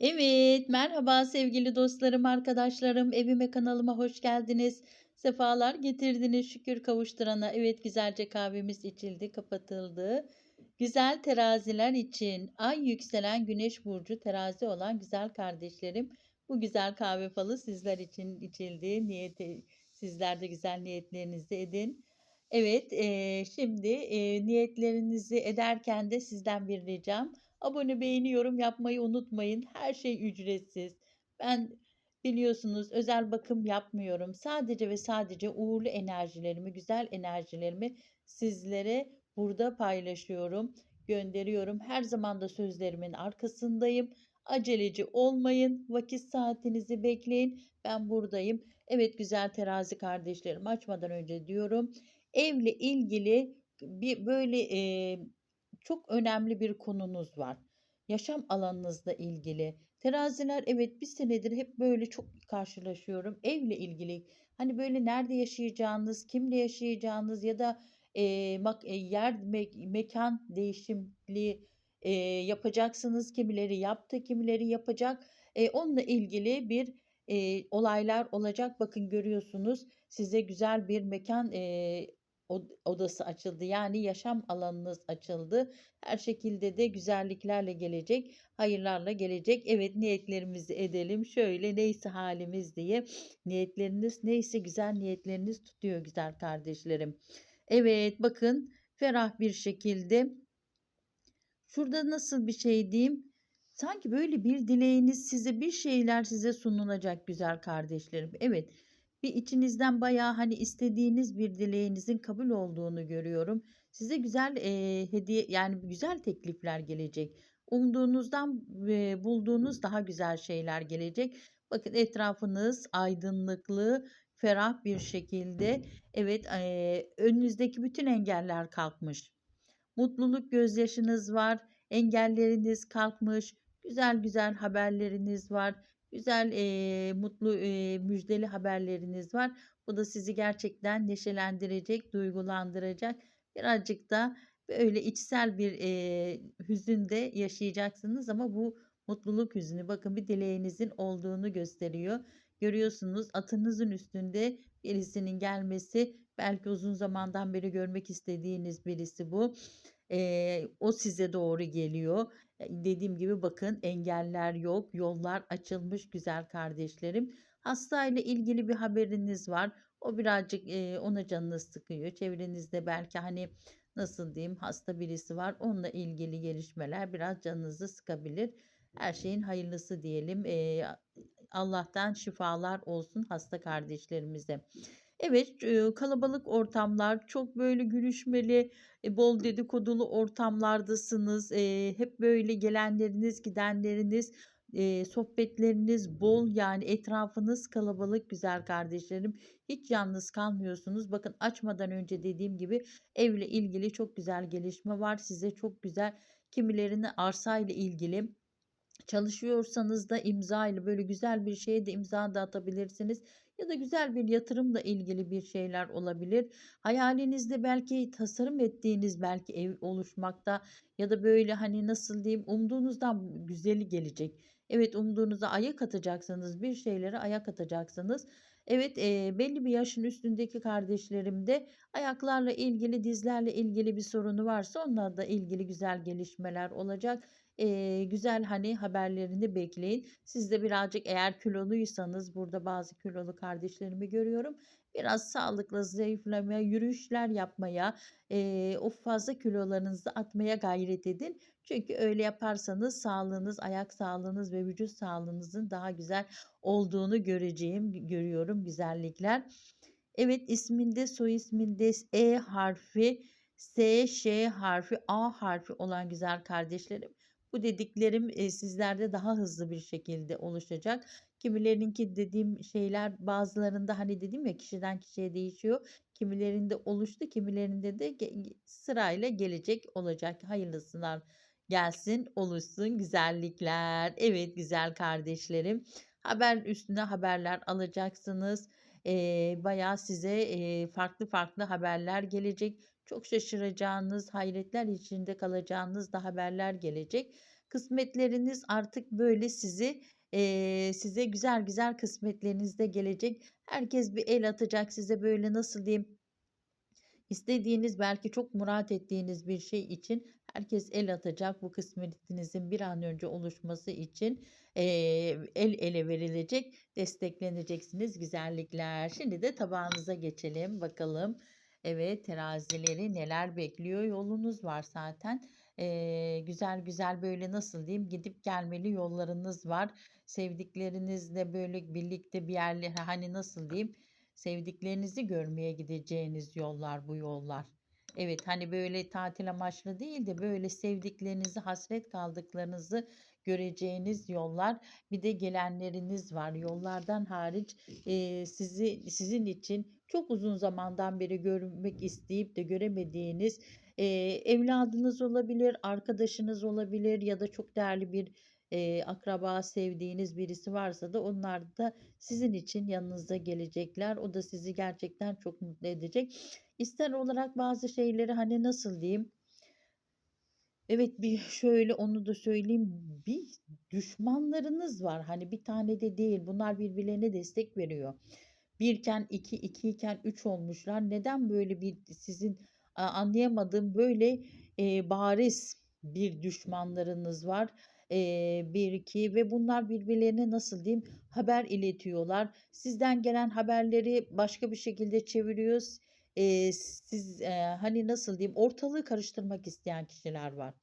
Evet, merhaba sevgili dostlarım, arkadaşlarım. Evime, kanalıma hoş geldiniz. Sefalar getirdiniz şükür kavuşturana. Evet, güzelce kahvemiz içildi, kapatıldı. Güzel teraziler için ay yükselen güneş burcu terazi olan güzel kardeşlerim. Bu güzel kahve falı sizler için içildi. Niyeti, sizler de güzel niyetlerinizi edin. Evet, eee, şimdi eee, niyetlerinizi ederken de sizden bir ricam. Abone, beğeni, yorum yapmayı unutmayın. Her şey ücretsiz. Ben biliyorsunuz özel bakım yapmıyorum. Sadece ve sadece uğurlu enerjilerimi, güzel enerjilerimi sizlere burada paylaşıyorum, gönderiyorum. Her zaman da sözlerimin arkasındayım. Aceleci olmayın. Vakit saatinizi bekleyin. Ben buradayım. Evet güzel terazi kardeşlerim açmadan önce diyorum. Evle ilgili bir böyle eee, çok önemli bir konunuz var. Yaşam alanınızla ilgili. Teraziler evet bir senedir hep böyle çok karşılaşıyorum. Evle ilgili hani böyle nerede yaşayacağınız, kimle yaşayacağınız ya da eee, mak- e, yer me- mekan değişimliği eee, yapacaksınız. Kimileri yaptı, kimileri yapacak. E, onunla ilgili bir e, olaylar olacak. Bakın görüyorsunuz size güzel bir mekan e, odası açıldı. Yani yaşam alanınız açıldı. Her şekilde de güzelliklerle gelecek, hayırlarla gelecek. Evet niyetlerimizi edelim. Şöyle neyse halimiz diye niyetleriniz neyse güzel niyetleriniz tutuyor güzel kardeşlerim. Evet bakın ferah bir şekilde Şurada nasıl bir şey diyeyim? Sanki böyle bir dileğiniz size bir şeyler size sunulacak güzel kardeşlerim. Evet. Bir içinizden bayağı hani istediğiniz bir dileğinizin kabul olduğunu görüyorum. Size güzel eee, hediye yani güzel teklifler gelecek. Umduğunuzdan ve bulduğunuz daha güzel şeyler gelecek. Bakın etrafınız aydınlıklı, ferah bir şekilde. Evet, eee, önünüzdeki bütün engeller kalkmış. Mutluluk gözyaşınız var, engelleriniz kalkmış, güzel güzel haberleriniz var, güzel eee, mutlu eee, müjdeli haberleriniz var. Bu da sizi gerçekten neşelendirecek, duygulandıracak. Birazcık da böyle içsel bir eee hüzün de yaşayacaksınız ama bu mutluluk hüznü bakın bir dileğinizin olduğunu gösteriyor. Görüyorsunuz atınızın üstünde birisinin gelmesi belki uzun zamandan beri görmek istediğiniz birisi bu. Eee, o size doğru geliyor. Eee, dediğim gibi bakın engeller yok, yollar açılmış güzel kardeşlerim. Hastayla ilgili bir haberiniz var. O birazcık eee, ona canınız sıkıyor. Çevrenizde belki hani nasıl diyeyim hasta birisi var. Onunla ilgili gelişmeler biraz canınızı sıkabilir. Her şeyin hayırlısı diyelim. Eee, Allah'tan şifalar olsun hasta kardeşlerimize. Evet, kalabalık ortamlar, çok böyle gülüşmeli, e, bol dedikodulu ortamlardasınız. Hep böyle gelenleriniz, gidenleriniz, sohbetleriniz bol yani etrafınız kalabalık güzel kardeşlerim. Hiç yalnız kalmıyorsunuz. Bakın açmadan önce dediğim gibi evle ilgili çok güzel gelişme var. Size çok güzel kimilerine arsa ile ilgili Çalışıyorsanız da imza ile böyle güzel bir şeye de imza da atabilirsiniz. Ya da güzel bir yatırımla ilgili bir şeyler olabilir. Hayalinizde belki tasarım ettiğiniz belki ev oluşmakta ya da böyle hani nasıl diyeyim umduğunuzdan güzeli gelecek. Evet umduğunuza ayak atacaksınız bir şeylere ayak atacaksınız. Evet eee, belli bir yaşın üstündeki kardeşlerim de ayaklarla ilgili dizlerle ilgili bir sorunu varsa onlarla ilgili güzel gelişmeler olacak. Güzel, hani, haberlerini bekleyin. Siz de birazcık eğer kiloluysanız burada bazı kilolu kardeşlerimi görüyorum. Biraz sağlıklı zayıflamaya, yürüyüşler yapmaya, eee, o fazla kilolarınızı atmaya gayret edin. Çünkü öyle yaparsanız sağlığınız, ayak sağlığınız ve vücut sağlığınızın daha güzel olduğunu göreceğim, görüyorum güzellikler. Evet isminde, soy isminde E harfi, S, Ş harfi, A harfi olan güzel kardeşlerim. Bu dediklerim, sizlerde daha hızlı bir şekilde oluşacak. Kimilerininki dediğim şeyler bazılarında, hani, dedim ya kişiden kişiye değişiyor. Kimilerinde oluştu, kimilerinde de sırayla gelecek olacak. Hayırlısılar gelsin, oluşsun güzellikler. Evet, güzel kardeşlerim. Haber üstüne haberler alacaksınız. Eee, bayağı size, eee, farklı farklı haberler gelecek. Çok şaşıracağınız, hayretler içinde kalacağınız da haberler gelecek. Kısmetleriniz artık böyle sizi eee, size güzel güzel kısmetleriniz de gelecek. Herkes bir el atacak size böyle nasıl diyeyim İstediğiniz belki çok murat ettiğiniz bir şey için herkes el atacak bu kısmetinizin bir an önce oluşması için eee, el ele verilecek, destekleneceksiniz güzellikler. Şimdi de tabağınıza geçelim bakalım. Evet terazileri neler bekliyor yolunuz var zaten. Eee, güzel güzel böyle nasıl diyeyim gidip gelmeli yollarınız var. Sevdiklerinizle böyle birlikte bir yerlere hani nasıl diyeyim Sevdiklerinizi görmeye gideceğiniz yollar bu yollar. Evet hani böyle tatil amaçlı değil de böyle sevdiklerinizi, hasret kaldıklarınızı göreceğiniz yollar. Bir de gelenleriniz var. Yollardan hariç e, sizi sizin için çok uzun zamandan beri görmek isteyip de göremediğiniz e, evladınız olabilir, arkadaşınız olabilir ya da çok değerli bir e, akraba, sevdiğiniz birisi varsa da onlar da sizin için yanınıza gelecekler. O da sizi gerçekten çok mutlu edecek. İster olarak bazı şeyleri hani nasıl diyeyim? Evet bir şöyle onu da söyleyeyim. Bir düşmanlarınız var. Hani bir tane de değil. Bunlar birbirlerine destek veriyor. Birken iki, iki iken üç olmuşlar. Neden böyle bir sizin anlayamadığım böyle e, bariz bir düşmanlarınız var? Eee, 1-2 ve bunlar birbirlerine nasıl diyeyim haber iletiyorlar. Sizden gelen haberleri başka bir şekilde çeviriyoruz. Eee, siz eee, hani nasıl diyeyim ortalığı karıştırmak isteyen kişiler var.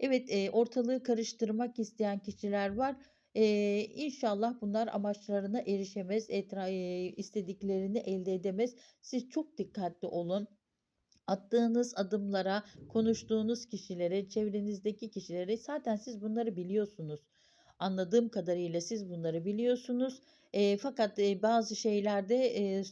Evet eee, ortalığı karıştırmak isteyen kişiler var. Eee, inşallah bunlar amaçlarına erişemez, etra istediklerini elde edemez. Siz çok dikkatli olun. Attığınız adımlara, konuştuğunuz kişilere, çevrenizdeki kişilere zaten siz bunları biliyorsunuz. Anladığım kadarıyla siz bunları biliyorsunuz. Eee, fakat, eee, bazı şeylerde, eee,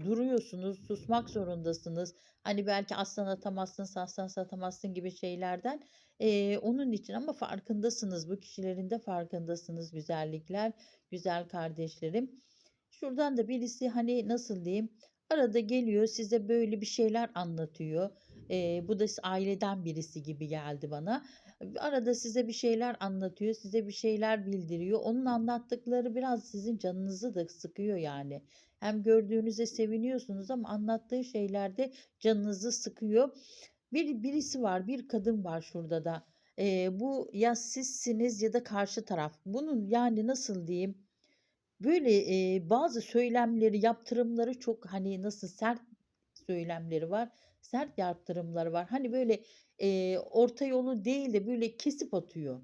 duruyorsunuz, susmak zorundasınız. Hani belki aslan atamazsın, saslan satamazsın gibi şeylerden. Eee, onun için ama farkındasınız. Bu kişilerin de farkındasınız güzellikler, güzel kardeşlerim. Şuradan da birisi hani nasıl diyeyim Arada geliyor size böyle bir şeyler anlatıyor. Eee, bu da aileden birisi gibi geldi bana. Arada size bir şeyler anlatıyor, size bir şeyler bildiriyor. Onun anlattıkları biraz sizin canınızı da sıkıyor yani. Hem gördüğünüze seviniyorsunuz ama anlattığı şeyler de canınızı sıkıyor. Bir birisi var, bir kadın var şurada da. Eee, bu ya sizsiniz ya da karşı taraf. Bunun yani nasıl diyeyim? Böyle, eee, bazı söylemleri, yaptırımları çok, hani, nasıl sert söylemleri var, sert yaptırımları var. Hani, böyle, eee, orta yolu değil de böyle kesip atıyor.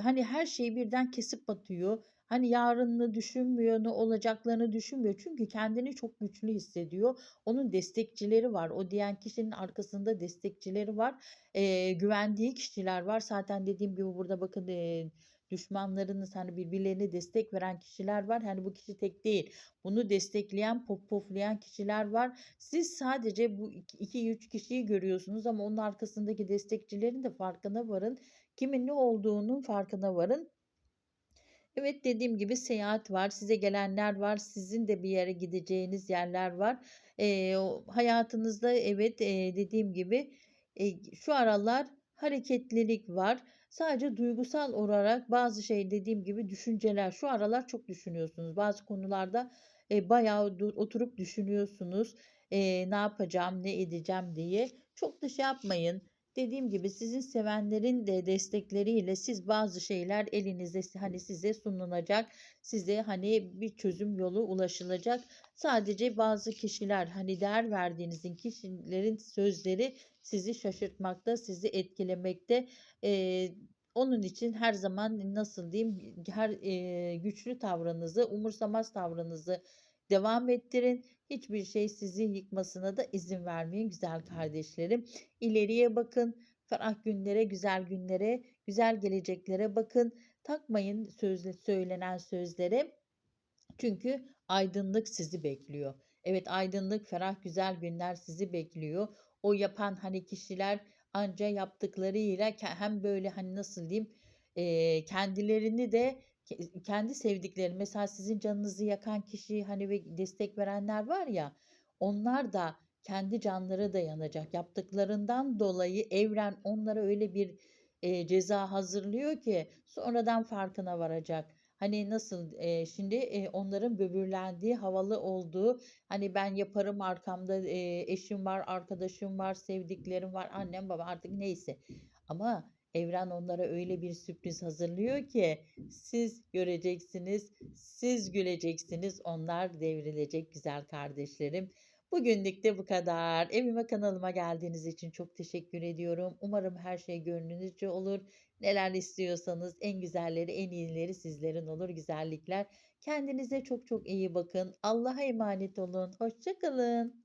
Hani, her şeyi birden kesip atıyor. Hani, yarınını düşünmüyor, ne olacaklarını düşünmüyor. Çünkü kendini çok güçlü hissediyor. Onun destekçileri var. O diyen kişinin arkasında destekçileri var. Eee, güvendiği kişiler var. Zaten dediğim gibi burada bakın, eee düşmanlarınız hani birbirlerine destek veren kişiler var. Hani bu kişi tek değil. Bunu destekleyen, pop poflayan kişiler var. Siz sadece bu 2-3 kişiyi görüyorsunuz ama onun arkasındaki destekçilerin de farkına varın. Kimin ne olduğunun farkına varın. Evet dediğim gibi seyahat var, size gelenler var, sizin de bir yere gideceğiniz yerler var. Eee, hayatınızda evet eee, dediğim gibi eee, şu aralar hareketlilik var. Sadece duygusal olarak bazı şey dediğim gibi düşünceler şu aralar çok düşünüyorsunuz. Bazı konularda e, bayağı oturup düşünüyorsunuz. E, ne yapacağım, ne edeceğim diye. Çok da şey yapmayın. Dediğim gibi sizin sevenlerin de destekleriyle siz bazı şeyler elinizde hani size sunulacak. Size hani bir çözüm yolu ulaşılacak. Sadece bazı kişiler hani değer verdiğinizin kişilerin sözleri sizi şaşırtmakta, sizi etkilemekte. Eee, onun için her zaman nasıl diyeyim her eee, güçlü tavrınızı, umursamaz tavrınızı devam ettirin. Hiçbir şey sizi yıkmasına da izin vermeyin güzel kardeşlerim. İleriye bakın. Ferah günlere, güzel günlere, güzel geleceklere bakın. Takmayın sözle söylenen sözlere. Çünkü aydınlık sizi bekliyor. Evet aydınlık, ferah, güzel günler sizi bekliyor. O yapan hani kişiler anca yaptıklarıyla hem böyle hani nasıl diyeyim kendilerini de kendi sevdikleri mesela sizin canınızı yakan kişi hani ve destek verenler var ya onlar da kendi canları da yanacak. Yaptıklarından dolayı evren onlara öyle bir eee, ceza hazırlıyor ki sonradan farkına varacak. Hani nasıl, eee, şimdi, eee, onların böbürlendiği, havalı olduğu, hani ben yaparım arkamda, eee, eşim var, arkadaşım var, sevdiklerim var, annem, babam artık neyse. Ama evren onlara öyle bir sürpriz hazırlıyor ki siz göreceksiniz, siz güleceksiniz, onlar devrilecek güzel kardeşlerim. Bugünlük de bu kadar. Evime, kanalıma geldiğiniz için çok teşekkür ediyorum. Umarım her şey gönlünüzce olur. Neler istiyorsanız en güzelleri, en iyileri sizlerin olur, güzellikler. Kendinize çok çok iyi bakın. Allah'a emanet olun. Hoşça kalın.